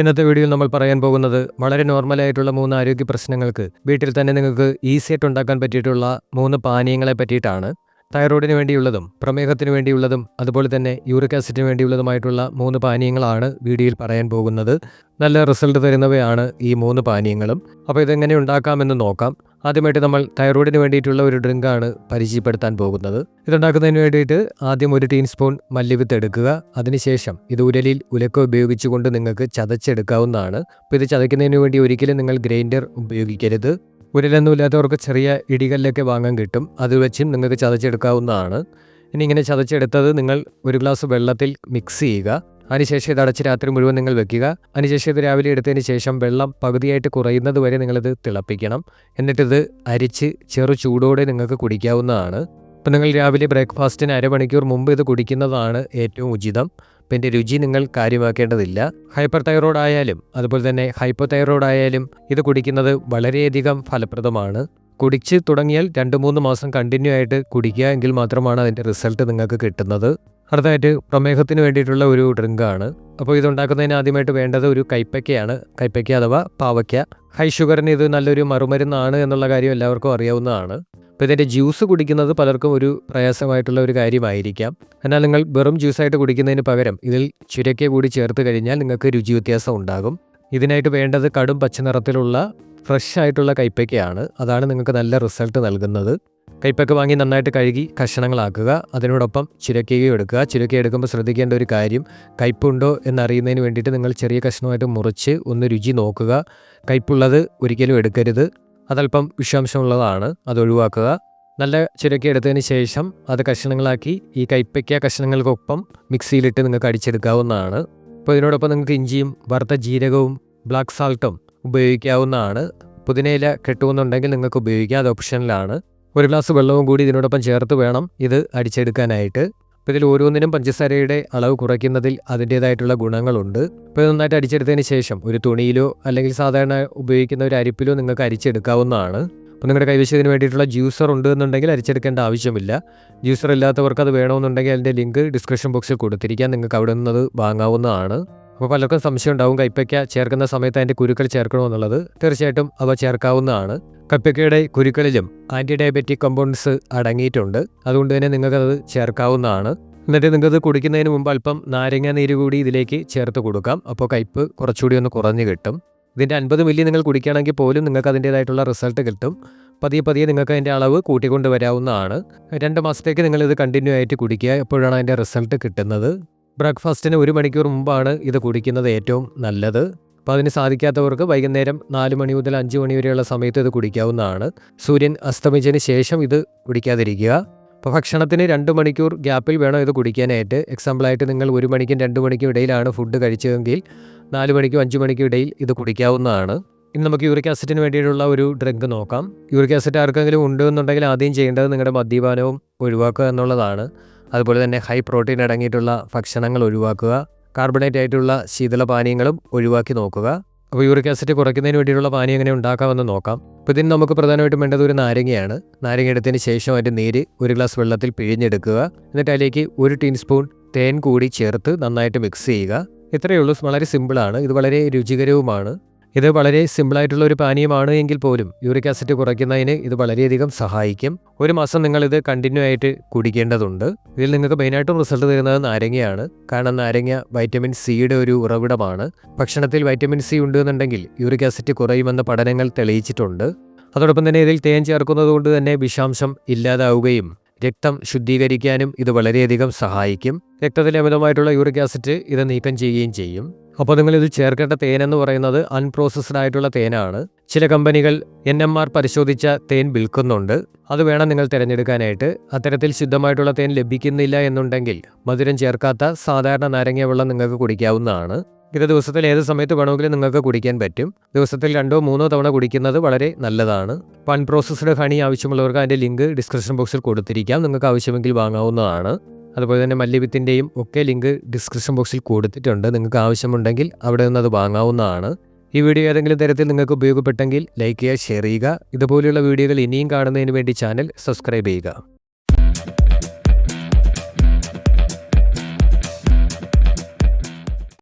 ഇന്നത്തെ വീഡിയോയിൽ നമ്മൾ പറയാൻ പോകുന്നത് വളരെ നോർമലായിട്ടുള്ള മൂന്ന് ആരോഗ്യ പ്രശ്നങ്ങൾക്ക് വീട്ടിൽ തന്നെ നിങ്ങൾക്ക് ഈസി ആയിട്ട് ഉണ്ടാക്കാൻ പറ്റിയിട്ടുള്ള മൂന്ന് പാനീയങ്ങളെ പറ്റിയിട്ടാണ്. തൈറോയിഡിന് വേണ്ടിയുള്ളതും പ്രമേഹത്തിന് വേണ്ടിയുള്ളതും അതുപോലെ തന്നെ യൂറിക് ആസിഡിന് വേണ്ടിയുള്ളതുമായിട്ടുള്ള മൂന്ന് പാനീയങ്ങളാണ് വീഡിയോയിൽ പറയാൻ പോകുന്നത്. നല്ല റിസൾട്ട് തരുന്നവയാണ് ഈ മൂന്ന് പാനീയങ്ങളും. അപ്പോൾ ഇതെങ്ങനെ ഉണ്ടാക്കാമെന്ന് നോക്കാം. ആദ്യമായിട്ട് നമ്മൾ തൈറോയിഡിന് വേണ്ടിയിട്ടുള്ള ഒരു ഡ്രിങ്കാണ് പരിചയപ്പെടുത്താൻ പോകുന്നത്. ഇതുണ്ടാക്കുന്നതിന് വേണ്ടിയിട്ട് ആദ്യം ഒരു ടീസ്പൂൺ മല്ലിവിത്ത് എടുക്കുക. അതിനുശേഷം ഇത് ഉരലിൽ ഉലക്ക ഉപയോഗിച്ചുകൊണ്ട് നിങ്ങൾക്ക് ചതച്ചെടുക്കാവുന്നതാണ്. അപ്പോൾ ഇത് ചതയ്ക്കുന്നതിന് വേണ്ടി ഒരിക്കലും നിങ്ങൾ ഗ്രൈൻഡർ ഉപയോഗിക്കരുത്. ഉരലൊന്നുമില്ലാത്തവർക്ക് ചെറിയ ഇടികല്ലൊക്കെ വാങ്ങാൻ കിട്ടും. അത് വെച്ചും നിങ്ങൾക്ക് ചതച്ചെടുക്കാവുന്നതാണ്. ഇനി ഇങ്ങനെ ചതച്ചെടുത്തത് നിങ്ങൾ ഒരു ഗ്ലാസ് വെള്ളത്തിൽ മിക്സ് ചെയ്യുക. അതിനുശേഷം ഇത് അടച്ച് രാത്രി മുഴുവൻ നിങ്ങൾ വെക്കുക. അതിനുശേഷം ഇത് രാവിലെ എടുത്തതിന് ശേഷം വെള്ളം പകുതിയായിട്ട് കുറയുന്നത് വരെ നിങ്ങളിത് തിളപ്പിക്കണം. എന്നിട്ടിത് അരിച്ച് ചെറു ചൂടോടെ നിങ്ങൾക്ക് കുടിക്കാവുന്നതാണ്. അപ്പോൾ നിങ്ങൾ രാവിലെ ബ്രേക്ക്ഫാസ്റ്റിന് അരമണിക്കൂർ മുമ്പ് ഇത് കുടിക്കുന്നതാണ് ഏറ്റവും ഉചിതം. അപ്പം എന്റെ രുചി നിങ്ങൾ കാര്യമാക്കേണ്ടതില്ല. ഹൈപ്പർ തൈറോയ്ഡ് ആയാലും അതുപോലെ തന്നെ ഹൈപ്പോ തൈറോയ്ഡ് ആയാലും ഇത് കുടിക്കുന്നത് വളരെയധികം ഫലപ്രദമാണ്. കുടിച്ച് തുടങ്ങിയാൽ രണ്ട് മൂന്ന് മാസം കണ്ടിന്യൂ ആയിട്ട് കുടിക്കുക എങ്കിൽ മാത്രമാണ് അതിന്റെ റിസൾട്ട് നിങ്ങൾക്ക് കിട്ടുന്നത്. അടുത്തായിട്ട് പ്രമേഹത്തിന് വേണ്ടിയിട്ടുള്ള ഒരു ഡ്രിങ്കാണ് അപ്പോൾ ഇതുണ്ടാക്കുന്നതിന് ആദ്യമായിട്ട് വേണ്ടത് ഒരു കൈപ്പയ്ക്കയാണ്. കൈപ്പയ്ക്ക അഥവാ പാവയ്ക്ക. ഹൈ ഷുഗറിന് ഇത് നല്ലൊരു മറുമരുന്നാണ് എന്നുള്ള കാര്യം എല്ലാവർക്കും അറിയാവുന്നതാണ്. അപ്പോൾ ഇതിന്റെ ജ്യൂസ് കുടിക്കുന്നത് പലർക്കും ഒരു പ്രയാസമായിട്ടുള്ള ഒരു കാര്യമായിരിക്കാം. എന്നാൽ നിങ്ങൾ വെറും ജ്യൂസായിട്ട് കുടിക്കുന്നതിന് പകരം ഇതിൽ ചുരക്ക കൂടി ചേർത്ത് കഴിഞ്ഞാൽ നിങ്ങൾക്ക് രുചി വ്യത്യാസം ഉണ്ടാകും. ഇതിനായിട്ട് വേണ്ടത് കടും പച്ച നിറത്തിലുള്ള ഫ്രഷ് ആയിട്ടുള്ള കൈപ്പയ്ക്കയാണ്. അതാണ് നിങ്ങൾക്ക് നല്ല റിസൾട്ട് നൽകുന്നത്. കൈപ്പക്ക വാങ്ങി നന്നായിട്ട് കഴുകി കഷണങ്ങളാക്കുക. അതിനോടൊപ്പം ചുരക്കുകയും എടുക്കുക. ചുരക്ക എടുക്കുമ്പോൾ ശ്രദ്ധിക്കേണ്ട ഒരു കാര്യം കയ്പുണ്ടോ എന്നറിയുന്നതിന് വേണ്ടിയിട്ട് നിങ്ങൾ ചെറിയ കഷ്ണമായിട്ട് മുറിച്ച് ഒന്ന് രുചി നോക്കുക. കയ്പുള്ളത് ഒരിക്കലും എടുക്കരുത്. അതല്പം വിഷാംശമുള്ളതാണ്. അത് ഒഴിവാക്കുക. നല്ല ചുരുക്കി എടുത്തതിന് ശേഷം അത് കഷ്ണങ്ങളാക്കി ഈ കൈപ്പയ്ക്ക കഷ്ണങ്ങൾക്കൊപ്പം മിക്സിയിലിട്ട് നിങ്ങൾക്ക് അടിച്ചെടുക്കാവുന്നതാണ്. അപ്പോൾ ഇതിനോടൊപ്പം നിങ്ങൾക്ക് ഇഞ്ചിയും വറുത്ത ജീരകവും ബ്ലാക്ക് സാൾട്ടും ഉപയോഗിക്കാവുന്നതാണ്. പുതിനയില കെട്ടുമെന്നുണ്ടെങ്കിൽ നിങ്ങൾക്ക് ഉപയോഗിക്കാം. അത് ഓപ്ഷനിലാണ്. ഒരു ഗ്ലാസ് വെള്ളവും കൂടി ഇതിനോടൊപ്പം ചേർത്ത് വേണം ഇത് അടിച്ചെടുക്കാനായിട്ട്. അപ്പോൾ ഇതിൽ ഓരോന്നിനും പഞ്ചസാരയുടെ അളവ് കുറയ്ക്കുന്നതിൽ അതിന്റേതായിട്ടുള്ള ഗുണങ്ങളുണ്ട്. ഇപ്പോൾ ഇത് നന്നായിട്ട് അടിച്ചെടുത്തതിന് ശേഷം ഒരു തുണിയിലോ അല്ലെങ്കിൽ സാധാരണ ഉപയോഗിക്കുന്ന ഒരു അരിപ്പിലോ നിങ്ങൾക്ക് അരിച്ചെടുക്കാവുന്നതാണ്. അപ്പോൾ നിങ്ങളുടെ കൈവശത്തിന് വേണ്ടിയിട്ടുള്ള ജ്യൂസർ ഉണ്ട് എന്നുണ്ടെങ്കിൽ അരിച്ചെടുക്കേണ്ട ആവശ്യമില്ല. ജ്യൂസർ ഇല്ലാത്തവർക്ക് അത് വേണമെന്നുണ്ടെങ്കിൽ അതിന്റെ ലിങ്ക് ഡിസ്ക്രിപ്ഷൻ ബോക്സിൽ കൊടുത്തിരിക്കാം. നിങ്ങൾക്ക് അവിടെ നിന്ന് വാങ്ങാവുന്നതാണ്. അപ്പോൾ പലർക്കും സംശയം ഉണ്ടാവും കൈപ്പയ്ക്ക ചേർക്കുന്ന സമയത്ത് അതിന്റെ കുരുക്കൾ ചേർക്കണമെന്നുള്ളത്. തീർച്ചയായിട്ടും അവ ചേർക്കാവുന്നതാണ്. കപ്പയ്ക്കയുടെ കുരുക്കളിലും ആന്റി ഡയബറ്റിക് കമ്പൗണ്ട്സ് അടങ്ങിയിട്ടുണ്ട്. അതുകൊണ്ട് തന്നെ നിങ്ങൾക്കത് ചേർക്കാവുന്നതാണ്. എന്നിട്ട് നിങ്ങൾക്കത് കുടിക്കുന്നതിന് മുമ്പ് അല്പം നാരങ്ങ നീര് കൂടി ഇതിലേക്ക് ചേർത്ത് കൊടുക്കാം. അപ്പോൾ കയ്പ്പ് കുറച്ചുകൂടി ഒന്ന് കുറഞ്ഞു കിട്ടും. ഇതിന്റെ അൻപത് മില്ലി നിങ്ങൾ കുടിക്കുകയാണെങ്കിൽ പോലും നിങ്ങൾക്ക് അതിന്റേതായിട്ടുള്ള റിസൾട്ട് കിട്ടും. പതിയെ പതിയെ നിങ്ങൾക്ക് അതിന്റെ അളവ് കൂട്ടിക്കൊണ്ട് വരാവുന്നതാണ്. രണ്ട് മാസത്തേക്ക് നിങ്ങളിത് കണ്ടിന്യൂ ആയിട്ട് കുടിക്കുക. എപ്പോഴാണ് അതിന്റെ റിസൾട്ട് കിട്ടുന്നത്? ബ്രേക്ക്ഫാസ്റ്റിന് ഒരു മണിക്കൂർ മുമ്പാണ് ഇത് കുടിക്കുന്നത് ഏറ്റവും നല്ലത്. അപ്പോൾ അതിന് സാധിക്കാത്തവർക്ക് വൈകുന്നേരം നാല് മണി മുതൽ അഞ്ച് മണി വരെയുള്ള സമയത്ത് ഇത് കുടിക്കാവുന്നതാണ്. സൂര്യൻ അസ്തമിച്ചതിന് ശേഷം ഇത് കുടിക്കാതിരിക്കുക. അപ്പോൾ ഭക്ഷണത്തിന് രണ്ട് മണിക്കൂർ ഗ്യാപ്പിൽ വേണം ഇത് കുടിക്കാനായിട്ട്. എക്സാമ്പിളായിട്ട് നിങ്ങൾ ഒരു മണിക്കും രണ്ട് മണിക്കും ഇടയിലാണ് ഫുഡ് കഴിച്ചതെങ്കിൽ നാല് മണിക്കും അഞ്ച് മണിക്കും ഇടയിൽ ഇത് കുടിക്കാവുന്നതാണ്. ഇനി നമുക്ക് യൂറിക് ആസിഡിന് വേണ്ടിയിട്ടുള്ള ഒരു ഡ്രിങ്ക് നോക്കാം. യൂറിക് ആസിഡ് ആർക്കെങ്കിലും ഉണ്ടെന്നുണ്ടെങ്കിൽ ആദ്യം ചെയ്യേണ്ടത് നിങ്ങളുടെ മദ്യപാനവും ഒഴിവാക്കുക എന്നുള്ളതാണ്. അതുപോലെ തന്നെ ഹൈ പ്രോട്ടീൻ അടങ്ങിയിട്ടുള്ള ഭക്ഷണങ്ങൾ ഒഴിവാക്കുക കാർബണേറ്റ് ആയിട്ടുള്ള ശീതള പാനീയങ്ങളും ഒഴിവാക്കി നോക്കുക. അപ്പോൾ യൂറിക് ആസിഡ് കുറയ്ക്കുന്നതിന് വേണ്ടിയിട്ടുള്ള പാനീയം എങ്ങനെ ഉണ്ടാക്കാമെന്ന് നോക്കാം. അപ്പോൾ ഇതിന് നമുക്ക് പ്രധാനമായിട്ടും വേണ്ടത് ഒരു നാരങ്ങയാണ്. നാരങ്ങ എടുത്തതിന് ശേഷം അതിന്റെ നീര് ഒരു ഗ്ലാസ് വെള്ളത്തിൽ പിഴിഞ്ഞെടുക്കുക. എന്നിട്ട് അതിലേക്ക് ഒരു ടീസ്പൂൺ തേൻ കൂടി ചേർത്ത് നന്നായിട്ട് മിക്സ് ചെയ്യുക. ഇത്രയേ ഉള്ളൂ. വളരെ സിമ്പിളാണ് ഇത് വളരെ രുചികരവുമാണ്. ഇത് വളരെ സിമ്പിളായിട്ടുള്ള ഒരു പാനീയമാണ് എങ്കിൽ പോലും യൂറിക് ആസിഡ് കുറയ്ക്കുന്നതിന് ഇത് വളരെയധികം സഹായിക്കും. ഒരു മാസം നിങ്ങൾ ഇത് കണ്ടിന്യൂ ആയിട്ട് കുടിക്കേണ്ടതുണ്ട്. ഇതിൽ നിങ്ങൾക്ക് മെയിനായിട്ടും റിസൾട്ട് തരുന്നത് നാരങ്ങയാണ്. കാരണം നാരങ്ങ വൈറ്റമിൻ സിയുടെ ഒരു ഉറവിടമാണ്. ഭക്ഷണത്തിൽ വൈറ്റമിൻ സി ഉണ്ടെന്നുണ്ടെങ്കിൽ യൂറിക് ആസിഡ് കുറയുമെന്ന പഠനങ്ങൾ തെളിയിച്ചിട്ടുണ്ട്. അതോടൊപ്പം തന്നെ ഇതിൽ തേൻ ചേർക്കുന്നത് കൊണ്ട് തന്നെ വിഷാംശം ഇല്ലാതാവുകയും രക്തം ശുദ്ധീകരിക്കാനും ഇത് വളരെയധികം സഹായിക്കും. രക്തത്തിലെ അമിതമായിട്ടുള്ള യൂറിക് ആസിഡ് ഇത് നീക്കം ചെയ്യുകയും ചെയ്യും. അപ്പോൾ നിങ്ങൾ ഇത് ചേർക്കേണ്ട തേൻ എന്ന് പറയുന്നത് അൺപ്രോസസ്ഡ് ആയിട്ടുള്ള തേനാണ്. ചില കമ്പനികൾ എൻ എം ആർ പരിശോധിച്ച തേൻ വിൽക്കുന്നുണ്ട്. അത് വേണം നിങ്ങൾ തിരഞ്ഞെടുക്കാനായിട്ട്. അത്തരത്തിൽ ശുദ്ധമായിട്ടുള്ള തേൻ ലഭിക്കുന്നില്ല എന്നുണ്ടെങ്കിൽ മധുരം ചേർക്കാത്ത സാധാരണ നാരങ്ങ വെള്ളം നിങ്ങൾക്ക് കുടിക്കാവുന്നതാണ്. ഇത് ദിവസത്തിൽ ഏത് സമയത്ത് വേണമെങ്കിലും നിങ്ങൾക്ക് കുടിക്കാൻ പറ്റും. ദിവസത്തിൽ രണ്ടോ മൂന്നോ തവണ കുടിക്കുന്നത് വളരെ നല്ലതാണ്. പൺ പ്രോസസ്ഡ് ഹണി ആവശ്യമുള്ളവർക്ക് അതിന്റെ ലിങ്ക് ഡിസ്ക്രിപ്ഷൻ ബോക്സിൽ കൊടുത്തിരിക്കാം. നിങ്ങൾക്ക് ആവശ്യമെങ്കിൽ വാങ്ങാവുന്നതാണ്. അതുപോലെ തന്നെ മല്ലിവിത്തിന്റെയും ഒക്കെ ലിങ്ക് ഡിസ്ക്രിപ്ഷൻ ബോക്സിൽ കൊടുത്തിട്ടുണ്ട്. നിങ്ങൾക്ക് ആവശ്യമുണ്ടെങ്കിൽ അവിടെ നിന്ന് അത് വാങ്ങാവുന്നതാണ്. ഈ വീഡിയോ ഏതെങ്കിലും തരത്തിൽ നിങ്ങൾക്ക് ഉപയോഗപ്പെട്ടെങ്കിൽ ലൈക്ക് ചെയ്യുക ഷെയർ ചെയ്യുക. ഇതുപോലെയുള്ള വീഡിയോകൾ ഇനിയും കാണുന്നതിന് വേണ്ടി ചാനൽ സബ്സ്ക്രൈബ് ചെയ്യുക.